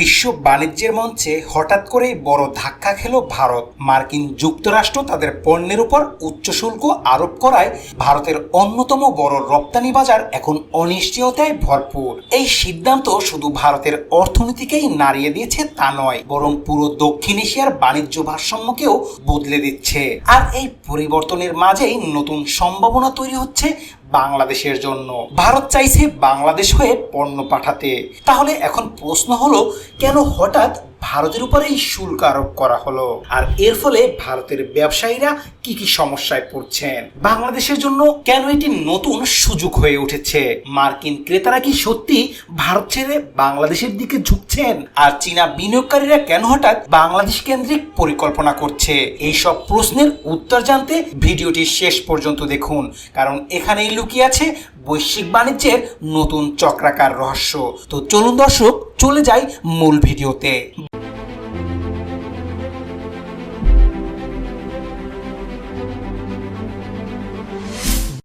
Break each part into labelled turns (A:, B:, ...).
A: বিশ্ব বাণিজ্যের মঞ্চে হঠাৎ করেই বড় ধাক্কা খেল ভারত। মার্কিন যুক্তরাষ্ট্র তাদের পণ্যের উপর উচ্চ শুল্ক আরোপ করায় ভারতের অন্যতম বড় রপ্তানি বাজার এখন অনিশ্চয়তায় ভরপুর। এই সিদ্ধান্ত শুধু ভারতের অর্থনীতিকেই নাড়িয়ে দিয়েছে তা নয়, বরং পুরো দক্ষিণ এশিয়ার বাণিজ্য ভারসাম্যকেও বদলে দিচ্ছে। আর এই পরিবর্তনের মাঝেই নতুন সম্ভাবনা তৈরি হচ্ছে বাংলাদেশের জন্য। ভারত চাইছে বাংলাদেশ হয়ে পণ্য পাঠাতে। তাহলে এখন প্রশ্ন হলো কেন হঠাৎ ভারতের উপরে এই শুল্ক আরোপ করা হলো। আর এর ফলে ভারতের ব্যবসায়ীরা কি কি সমস্যায় পড়ছেন? বাংলাদেশের জন্য কেন এটি নতুন সুযোগ হয়ে উঠেছে? মার্কিন ক্রেতারা কি সত্যি ভারত ছেড়ে বাংলাদেশের দিকে ঝুঁকছেন? আর চীনা বিনিয়োগকারীরা কেন হঠাৎ বাংলাদেশ কেন্দ্রিক পরিকল্পনা করছে? এই সব প্রশ্নের উত্তর জানতে ভিডিওটি শেষ পর্যন্ত দেখুন। কারণ এখানেই লুকিয়ে আছে বৈশ্বিক বাণিজ্যের নতুন চক্রাকার রহস্য। তো চলুন দর্শক চলে যাই মূল ভিডিওতে।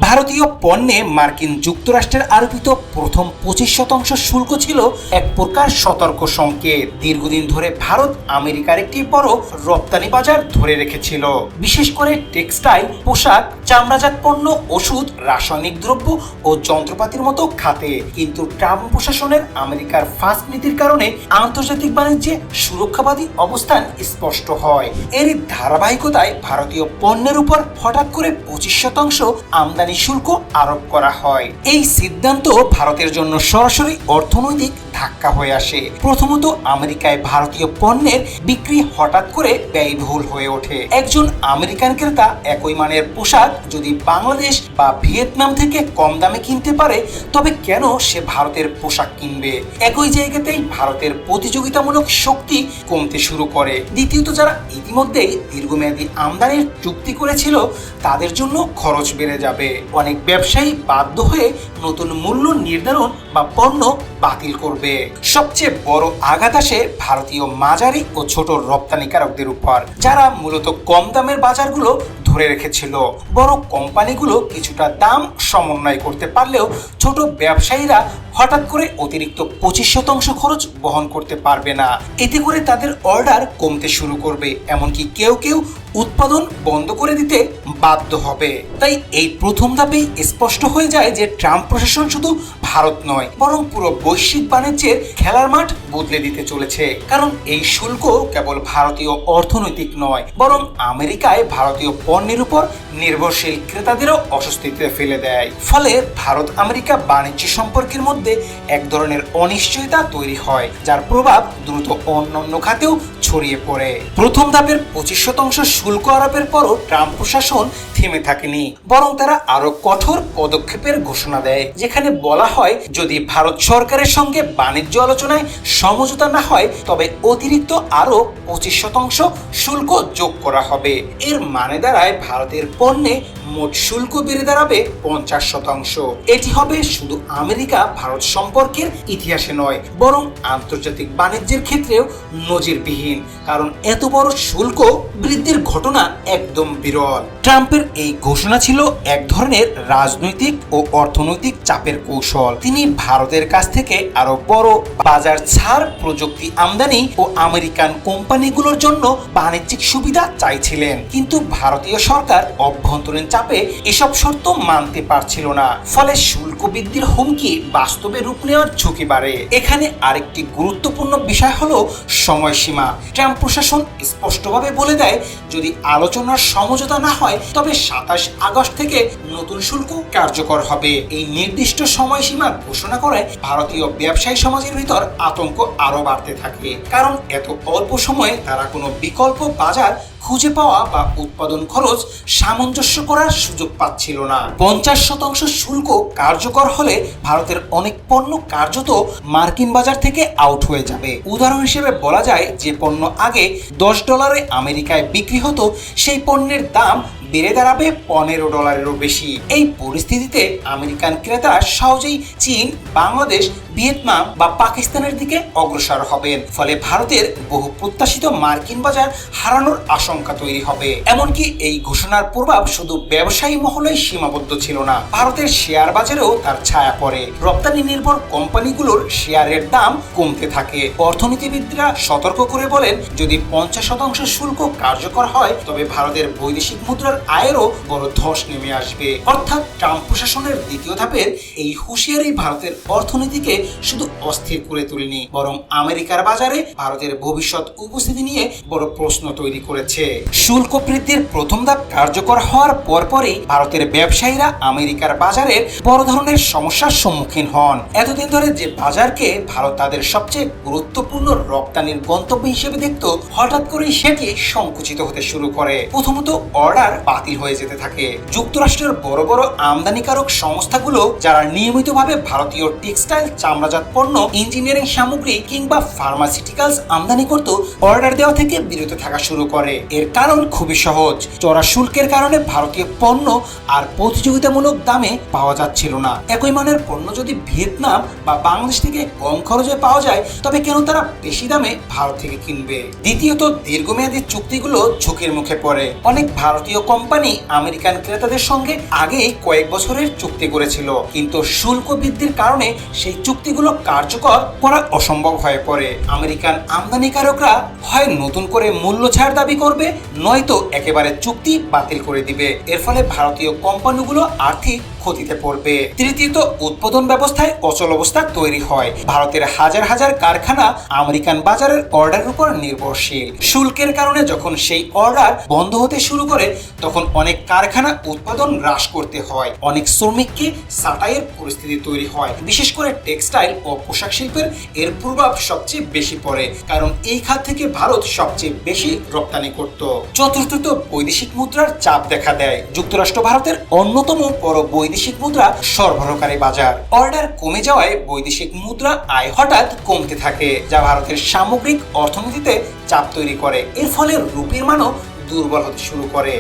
A: ভারতীয় পণ্যে মার্কিন যুক্তরাষ্ট্রের আরোপিত প্রথম পঁচিশ শতাংশ শুল্ক ছিল এক প্রকার সতর্ক সংকেত। দীর্ঘদিন ধরে ভারত আমেরিকার একটি বড় রপ্তানি বাজার ধরে রেখেছিল। বিশেষ করে টেক্সটাইল, পোশাক, চামড়াজাত পণ্য, ওষুধ, রাসায়নিক দ্রব্য ও যন্ত্রপাতির মতো খাতে। কিন্তু ট্রাম্প প্রশাসনের আমেরিকার ফাস্ট নীতির কারণে আন্তর্জাতিক বাণিজ্যে সুরক্ষাবাদী অবস্থান স্পষ্ট হয়। এর ধারাবাহিকতায় ভারতীয় পণ্যের উপর হঠাৎ করে পঁচিশ শতাংশ আমদানি শুল্ক আরোপ করা হয়। এই সিদ্ধান্ত ভারতের জন্য সরাসরি অর্থনৈতিক ধাক্কা হয়ে আসে। প্রথমত আমেরিকায় ভারতীয় পণ্যের বিক্রি হঠাৎ করে ব্যয়বহুল হয়ে ওঠে। একজন আমেরিকান ক্রেতা একই মানের পোশাক যদি বাংলাদেশ বা ভিয়েতনাম থেকে কম দামে কিনতে পারে, তবে কেন সে ভারতের পোশাক কিনবে? একই জায়গাতেই ভারতের প্রতিযোগিতামূলক শক্তি কমতে শুরু করে। দ্বিতীয়ত, যারা ইতিমধ্যেই দীর্ঘমেয়াদী আমদানির চুক্তি করেছিল, তাদের জন্য খরচ বেড়ে যাবে। অনেক ব্যবসায়ী বাধ্য হয়ে নতুন মূল্য নির্ধারণ বা পণ্য বাতিল করবে। সবচেয়ে বড় আঘাত আসে ভারতীয় মাঝারি ও ছোট রপ্তানিকারকদের উপর, যারা মূলত কম দামের বাজারগুলো ধরে রেখেছিল। বড় কোম্পানিগুলো কিছুটা দাম সমন্বয় করতে পারলেও ছোট ব্যবসায়ীরা হঠাৎ করে অতিরিক্ত পঁচিশ শতাংশ খরচ বহন করতে পারবে না। এতে করে তাদের অর্ডার কমতে শুরু করবে, এমনকি কেউ কেউ উৎপাদন বন্ধ করে দিতে বাধ্য হবে। তাই এই প্রথম ধাপেই স্পষ্ট হয়ে যায় যে ট্রাম্প প্রশাসন শুধু ভারত নয়, বরং পুরো বৈশ্বিক বাণিজ্যের খেলার মাঠ বদলে দিতে চলেছে। কারণ এই শুল্ক কেবল ভারতীয় অর্থনৈতিক নয়, বরং আমেরিকায় ভারতীয় পণ্যের উপর নির্ভরশীল ক্রেতাদেরও অস্বস্তিতে ফেলে দেয়। ফলে ভারত আমেরিকা বাণিজ্য সম্পর্কের মধ্যে এক ধরনের অনিশ্চয়তা তৈরি হয়, যার প্রভাব দ্রুত অন্যান্য খাতেও ছড়িয়ে পড়ে। প্রথম ধাপের পঁচিশ শতাংশ শুল্ক আরোপের পরও ট্রাম্প প্রশাসন থেমে থাকেনি, বরং তারা আরও কঠোর পদক্ষেপের ঘোষণা দেয়, যেখানে বলা হয়, যদি ভারত সরকারের সঙ্গে বাণিজ্য আলোচনায় সমঝোতা না হয়, তবে অতিরিক্ত আরও পঁচিশ শতাংশ শুল্ক যোগ করা হবে। এর মানে দাঁড়ায় ভারতের পণ্যে মোট শুল্ক বেড়ে দাঁড়াবে পঞ্চাশ শতাংশ। এটি হবে শুধু আমেরিকা, ভারত সম্পর্কের ইতিহাসে নয়, বরং আন্তর্জাতিক বাণিজ্যের ক্ষেত্রেও নজিরবিহীন, কারণ এত বড় শুল্ক বৃদ্ধির ঘটনা একদম বিরল। ট্রাম্পের এই ঘোষণা ছিল এক ধরনের রাজনৈতিক ও অর্থনৈতিক চাপের কৌশল। তিনি ভারতের কাছ থেকে আরও বড় বাজার ছাড়, প্রযুক্তি আমদানি ও আমেরিকান কোম্পানিগুলোর জন্য বাণিজ্যিক সুবিধা চাইছিলেন। কিন্তু ভারতীয় সরকার অভ্যন্তরীণ চাপে এসব শর্ত মানতে পারছিল না। ফলে শুল্ক বৃদ্ধির হুমকি বাস্তবে রূপ নেওয়ার ঝুঁকি বাড়ে। এখানে আরেকটি গুরুত্বপূর্ণ বিষয় হলো সময়সীমা। ট্রাম্প প্রশাসন স্পষ্টভাবে বলে দেয়, যদি আলোচনার সমঝোতা না হয়, তবে সাতাশ আগস্ট থেকে নতুন শুল্ক কার্যকর হবে। এই নির্দিষ্ট সময়সীমা ঘোষণা করে ভারতীয় ব্যবসায়ী সমাজের ভিতর আতঙ্ক আরও বাড়তে থাকে কারণ এত অল্প সময়ে তারা কোনো বিকল্প বাজার খুঁজে পাওয়া বা উৎপাদন খরচ সামঞ্জস্য করার সুযোগ পাচ্ছিল না। পঞ্চাশ শতাংশ শুল্ক কার্যকর হলে ভারতের অনেক পণ্য কার্যত মার্কিন বাজার থেকে আউট হয়ে যাবে। উদাহরণ হিসেবে বলা যায়, যে পণ্য আগে দশ ডলারে আমেরিকায় বিক্রি হতো, সেই পণ্যের দাম বেড়ে দাঁড়াবে পনেরো ডলারেরও বেশি। এই পরিস্থিতিতে আমেরিকান ক্রেতারা সহজেই চীন, বাংলাদেশ ভিয়েতনাম বা পাকিস্তানের দিকে অগ্রসর হবেন ফলে ভারতের বহু প্রত্যাশিত মার্কিন বাজার হারানোর আশঙ্কা তৈরি হবে। এমনকি এই ঘোষণার প্রভাব শুধু ব্যবসায়ী মহলেই সীমাবদ্ধ ছিল না, ভারতের শেয়ার বাজারেও তার ছায়া পড়ে। রপ্তানি নির্ভর কোম্পানিগুলোর শেয়ারের দাম কমতে থাকে। অর্থনীতিবিদরা সতর্ক করে বলেন, যদি পঞ্চাশ শতাংশ শুল্ক কার্যকর হয়, তবে ভারতের বৈদেশিক মুদ্রার আয়েরও বড় ধস নেমে আসবে। অর্থাৎ ট্রাম্প প্রশাসনের দ্বিতীয় ধাপের এই হুঁশিয়ারি ভারতের অর্থনীতিকে শুধু অস্থির করে তুলেনি, বরং আমেরিকার বাজারে ভারতের ভবিষ্যৎ উপস্থিতি নিয়ে বড় প্রশ্ন তৈরি করেছে। শুল্ক বৃদ্ধির প্রথম ধাপ কার্যকর হওয়ার পরপরই ভারতের ব্যবসায়ীরা আমেরিকার বাজারের বড় ধরনের সমস্যার সম্মুখীন হন। এতদিন ধরে যে বাজারকে ভারত তাদের সবচেয়ে গুরুত্বপূর্ণ রপ্তানির গন্তব্য হিসেবে দেখত, হঠাৎ করেই সেটি সংকুচিত হতে শুরু করে। প্রথমত অর্ডার বাতিল হয়ে যেতে থাকে। যুক্তরাষ্ট্রের বড় বড় আমদানিকারক সংস্থাগুলো, যারা নিয়মিতভাবে ভারতীয় টেক্সটাইল চামড়াজাত পণ্য ইঞ্জিনিয়ারিং সামগ্রী কিংবা ফার্মাসিউটিক্যালস আমদানি করত অর্ডার দেওয়া থেকে বিরত থাকা শুরু করে। এর কারণ খুবই সহজ। চড়া শুল্কের কারণে ভারতীয় পণ্য আর প্রতিযোগিতামূলক দামে পাওয়া যাচ্ছিল না। একই মানের পণ্য যদি ভিয়েতনাম বা বাংলাদেশ থেকে কম খরচে পাওয়া যায়, তবে কেন তারা বেশি দামে ভারত থেকে কিনবে? দ্বিতীয়ত, দীর্ঘমেয়াদী চুক্তিগুলো ঝুঁকির মুখে পড়ে। অনেক ভারতীয় কোম্পানি আমেরিকান ক্রেতাদের সঙ্গে আগেই কয়েক বছরের চুক্তি করেছিল। কিন্তু শুল্ক বৃদ্ধির কারণে সেই চুক্তিগুলো কার্যকর করা অসম্ভব হয়ে পড়ে। আমেরিকান আমদানিকারকরা হয় নতুন করে মূল্য ছাড় দাবি করবে, নয়তো একেবারে চুক্তি বাতিল করে দিবে। এর ফলে ভারতীয় কোম্পানিগুলো আর্থিক ক্ষতিতে পড়বে। তৃতীয়ত, উৎপাদন ব্যবস্থায় অচল অবস্থা তৈরি হয়। ভারতের হাজার হাজার কারখানা আমেরিকান বাজারের অর্ডারের উপর নির্ভরশীল। শুল্কের কারণে যখন সেই অর্ডার বন্ধ হতে শুরু করে, তখন অনেক কারখানা উৎপাদন হ্রাস করতে হয়। অনেক শ্রমিককে সাটাইয়ের পরিস্থিতি তৈরি হয়। বিশেষ করে টেক্সটাইল ও পোশাক শিল্পের এর প্রভাব সবচেয়ে বেশি পড়ে, কারণ এই খাত থেকে ভারত সবচেয়ে বেশি রপ্তানি করত। চতুর্থত, বৈদেশিক মুদ্রার চাপ দেখা দেয়। যুক্তরাষ্ট্র ভারতের অন্যতম বড় বৈদেশিক মুদ্রা সরবরাহকারী বাজার। অর্ডার কমে যাওয়ায় বৈদেশিক মুদ্রা আয় হঠাৎ কমতে থাকে, যা ভারতের সামগ্রিক অর্থনীতিতে চাপ তৈরি করে। এর ফলে রুপির মানও দুর্বল হতে শুরু করে।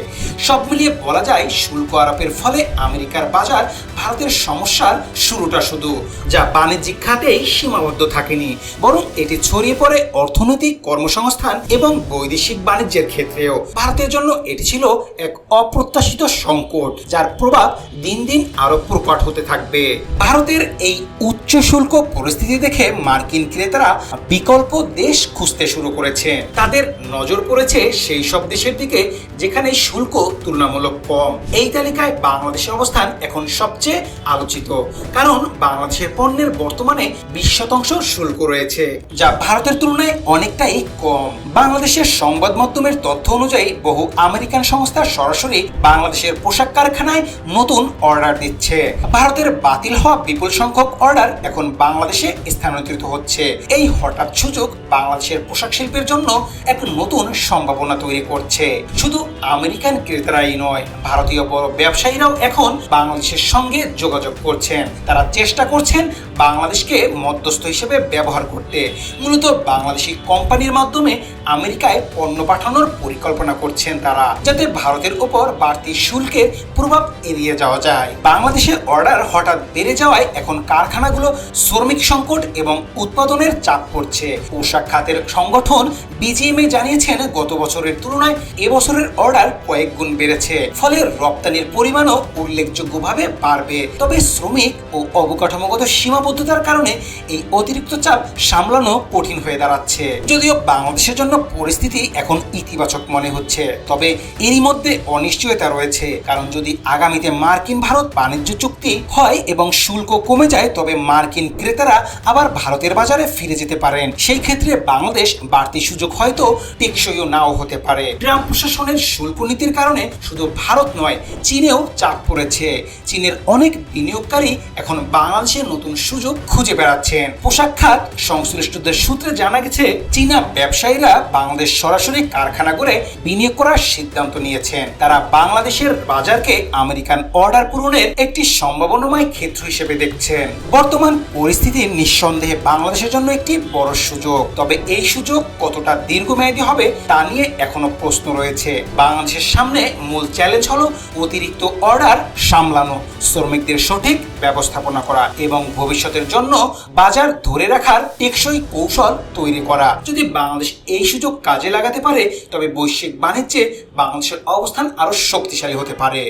A: সব মিলিয়ে বলা যায়, শুল্ক আরোপের ফলে আমেরিকার বাজার ভারতের সমস্যার শুরুটা শুধু, যা বাণিজ্যিক খাতেই সীমাবদ্ধ থাকেনি। বরং এটি ছড়িয়ে পড়ে অর্থনৈতিক কর্মসংস্থান এবং বৈদেশিক বাণিজ্যের ক্ষেত্রেও। ভারতের জন্য এটি ছিল এক অপ্রত্যাশিত সংকট, যার প্রভাব দিন দিন আরও প্রকট হতে থাকবে। ভারতের এই উচ্চ শুল্ক পরিস্থিতি দেখে মার্কিন ক্রেতারা বিকল্প দেশ খুঁজতে শুরু করেছে। তাদের নজর পড়েছে সেই সব দেশের দিকে যেখানে শুল্ক তুলনামূলক কম। এই তালিকায় বাংলাদেশের অবস্থান এখন সবচেয়ে আলোচিত। কারণ বাংলাদেশের পণ্যের বর্তমানে বিশ শতাংশ শুল্ক রয়েছে, যা ভারতের তুলনায় অনেকটাই কম। বাংলাদেশের সংবাদ মাধ্যমের তথ্য অনুযায়ী বহু আমেরিকান সংস্থা সরাসরি বাংলাদেশের পোশাক কারখানায় নতুন অর্ডার দিচ্ছে। ভারতের বাতিল হওয়া বিপুল সংখ্যক অর্ডার এখন বাংলাদেশে স্থানান্তরিত হচ্ছে। এই হঠাৎ সুযোগ বাংলাদেশের পোশাক শিল্পের জন্য এক নতুন সম্ভাবনা তৈরি করছে। শুধু আমেরিকান ক্রেতারাই নয়, ভারতীয় বড় ব্যবসায়ীরাও এখন বাংলাদেশের সঙ্গে যোগাযোগ করছেন। তারা চেষ্টা করছেন বাংলাদেশকে মধ্যস্থ হিসেবে ব্যবহার করতে। মূলত বাংলাদেশি কোম্পানির মাধ্যমে আমেরিকায় পণ্য পাঠানোর পরিকল্পনা করছেন তারা, যাতে ভারতের উপর বাড়তি শুল্কের প্রভাব এড়িয়ে যাওয়া যায়। বাংলাদেশের অর্ডার হঠাৎ বেড়ে যাওয়ায় এখন কারখানাগুলো শ্রমিক সংকট এবং উৎপাদনের চাপ পড়ছে। পোশাক খাতের সংগঠন বিজিএমএ জানিয়েছেন, গত বছরের তুলনায় এবছরের অর্ডার কয়েক গুণ বেড়েছে, ফলে রপ্তানির পরিমাণও উল্লেখযোগ্যভাবে বাড়বে। তবে শ্রমিক ও অবকাঠামোগত সীমাবদ্ধতার কারণে এই অতিরিক্ত চাপ সামলানো কঠিন হয়ে দাঁড়াচ্ছে। যদিও বাংলাদেশের জন্য পরিস্থিতি এখন ইতিবাচক মনে হচ্ছে, তবে এরই মধ্যে অনিশ্চয়তা রয়েছে। কারণ যদি আগামীতে মার্কিন ভারত বাণিজ্য চুক্তি হয় এবং শুল্ক কমে যায়, তবে মার্কিন ক্রেতারা আবার ভারতের বাজারে ফিরে যেতে পারেন। সেই ক্ষেত্রে বাংলাদেশ বাড়তি সুযোগ হয়তো টেকসইও নাও হতে পারে। ট্রাম্প প্রশাসনের শুল্ক নীতির কারণে শুধু ভারত নয়, চীনেও চাপ পড়েছে। চীনের অনেক বিনিয়োগকারী এখন বাংলাদেশে নতুন সুযোগ খুঁজে বেড়াচ্ছেন। পোশাক খাত সংশ্লিষ্টদের সূত্রে জানা গেছে, চীনা ব্যবসায়ীরা বাংলাদেশ সরাসরি কারখানা করে বিনিয়োগ করার সিদ্ধান্ত নিয়েছেন। তারা বাংলাদেশের বাজারকে আমেরিকান অর্ডার পূরণের একটি সম্ভাবনাময় ক্ষেত্র হিসেবে দেখছেন। বর্তমান পরিস্থিতি নিঃসন্দেহে বাংলাদেশের জন্য একটি বড় সুযোগ। তবে এই সুযোগ কতটা দীর্ঘমেয়াদী হবে তা নিয়ে এখনও প্রশ্ন রয়েছে। বাংলাদেশের সামনে মূল চ্যালেঞ্জ হলো অতিরিক্ত অর্ডার সামলানো, শ্রমিকদের সঠিক ব্যবস্থাপনা করা এবং ভবিষ্যতের জন্য বাজার ধরে রাখার টেকসই কৌশল তৈরি করা। যদি বাংলাদেশ এই সুযোগ কাজে লাগাতে পারে, তবে বৈশ্বিক বাণিজ্যে বাংলাদেশের অবস্থান আরও শক্তিশালী হতে পারে।